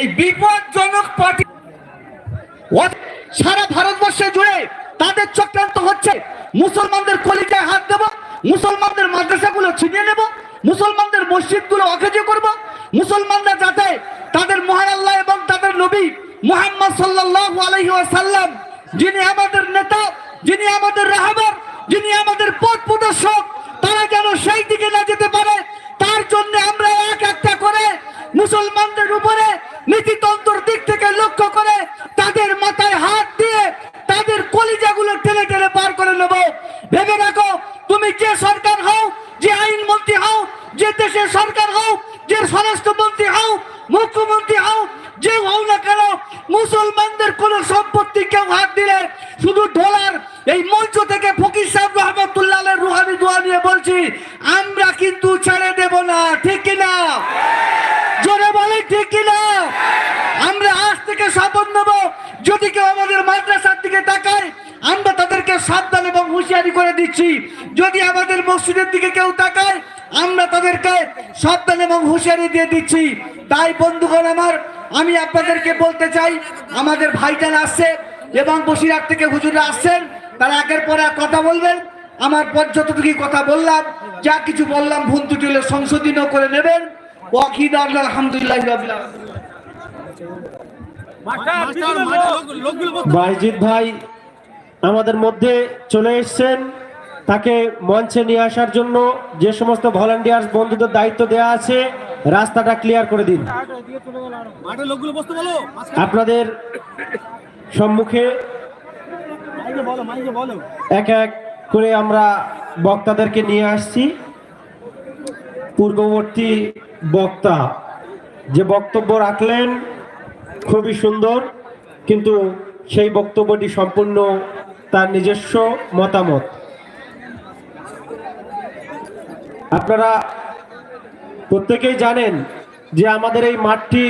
এই বিপজ্জনক পার্টি সারা ভারতবর্ষে জুড়ে তাদের চক্রান্ত হচ্ছে। মুসলমানদের কলিজায় হাত দেব, মুসলমানদের মাদ্রাসাগুলো ছিনিয়ে নেব, মুসলমানদের মসজিদগুলো অকেজে করব, মুসলমানরা যাতে তাদের মহান আল্লাহ এবং তাদের নবী মুহাম্মদ সাল্লাল্লাহু আলাইহি ওয়াসাল্লাম, যিনি আমাদের নেতা, যিনি আমাদের রাহবার, যিনি আমাদের পথ প্রদর্শক, তারা যেন সেই দিকে না যেতে পারে। তার জন্য আমরা এক একটা করে মুসলমানদের উপরে নীতিতন্ত্রের দিক থেকে লক্ষ্য করে তাদের মাথায় হাত দিয়ে তাদের কলিজাগুলো টেনে টেনে পার করে নেব। ভেবে রাখো, তুমি যে সরকার হও, যে আইন মন্ত্রী হও, যে দেশের সরকার হও, যে স্বরাষ্ট্রমন্ত্রী হও, মুখ্যমন্ত্রী হও, যে হও না কেন, মুসলমানদের কোন সম্পত্তি কেউ হাত দিলে শুধু ডলার, এই মঞ্চ থেকে ফকির সাহেব রহমতুল্লাহ রুহানি দোয়া নিয়ে বলছি, আমরা কিন্তু ছেড়ে দেব না, ঠিক কিনা জোরে বলে ঠিক কিনা আমরা আজ থেকে শপথ নেব যদি কেউ আমাদের মাদ্রাসার দিকে তাকায় আমরা তাদেরকে সাবধান এবং হুঁশিয়ারি করে দিচ্ছি। যদি আমাদের মসজিদের দিকে কেউ তাকায়, আমরা তাদেরকে সাবধান এবং হুঁশিয়ারি দিয়ে দিচ্ছি। তাই বন্ধুগণ আমার, আমি আপনাদেরকে বলতে চাই, আমাদের ভাইজান আসছে এবং বসিরহাট থেকে হুজুরা আসছেন, তারা একের পর এক কথা বলবেন। আমার পর যতটুকু কথা বললাম, যা কিছু বললাম, ভুল ত্রুটি হলে সংশোধনও করে নেবেন। ওয়াকিদ আল্লাহ আলহামদুলিল্লাহ। বাইজিৎ ভাই আমাদের মধ্যে চলে এসছেন। তাকে মঞ্চে নিয়ে আসার জন্য যে সমস্ত ভলান্টিয়ার্স বন্ধুদের দায়িত্ব দেওয়া আছে রাস্তাটা ক্লিয়ার করে দিন। আপনাদের সম্মুখে এক এক করে আমরা বক্তাদেরকে নিয়ে আসছি। পূর্ববর্তী বক্তা যে বক্তব্য রাখলেন খুবই সুন্দর, কিন্তু সেই বক্তব্যটি সম্পূর্ণ তার নিজস্ব মতামত। আপনারা প্রত্যেকেই জানেন যে আমাদের এই মাঠটি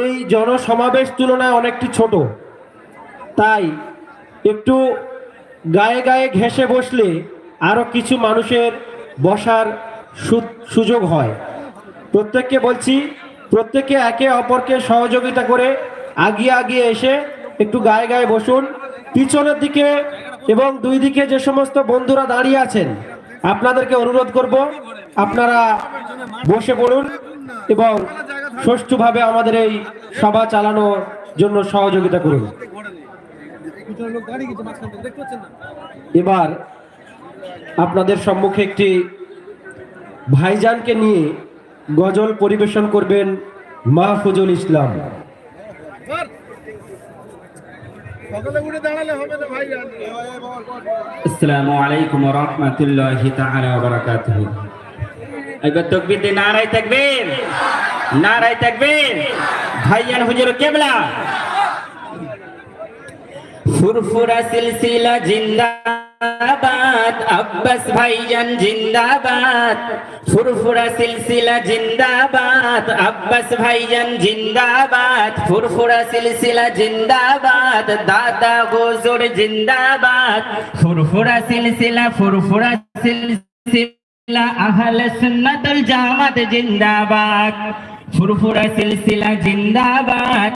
এই জনসমাবেশ তুলনায় অনেকটি ছোট। তাই একটু গায়ে গায়ে ঘেঁষে বসলে আরও কিছু মানুষের বসার সুযোগ হয়। প্রত্যেককে বলছি প্রত্যেকে একে অপরকে সহযোগিতা করে আগিয়ে আগিয়ে এসে একটু গায়ে গায়ে বসুন। পিছনের দিকে এবং দুই দিকে যে সমস্ত বন্ধুরা দাঁড়িয়ে আছেন, আপনাদেরকে অনুরোধ করব, আপনারা বসে পড়ুন এবং সুষ্ঠুভাবে আমাদের এই সভা চালানোর জন্য সহযোগিতা করুন। এবার আপনাদের সম্মুখে একটি ভাইজানকে নিয়ে গজল পরিবেশন করবেন মাহফুজুল ইসলাম। সকালে উঠে না ভাই আসসালামু আলাইকুম ওয়া রাহমাতুল্লাহি তাআলা ওয়া বারাকাতুহু। এবার তাকবীর দে নারায়ে তাকবীর নারায়ে তাকবীর। ভাইয়ান হুজুর কেবলা। ফুরফুরা সিলসিলা জিন্দাবাদ। আব্বাস ভাইজান জিন্দাবাদ। ফুরফুরা সিলসিলা জিন্দাবাদ। আব্বাস ভাইজান জিন্দাবাদ। ফুরফুরা সিলসিলা জিন্দাবাদ। দাদা গোজর জিন্দাবাদ। ফুরফুরা সিলসিলা ফুরফুরা সিলসিলা, আহলে সুন্নাতুল জামাত জিন্দাবাদ। ফুরফুরা সিলসিলা জিন্দাবাদ।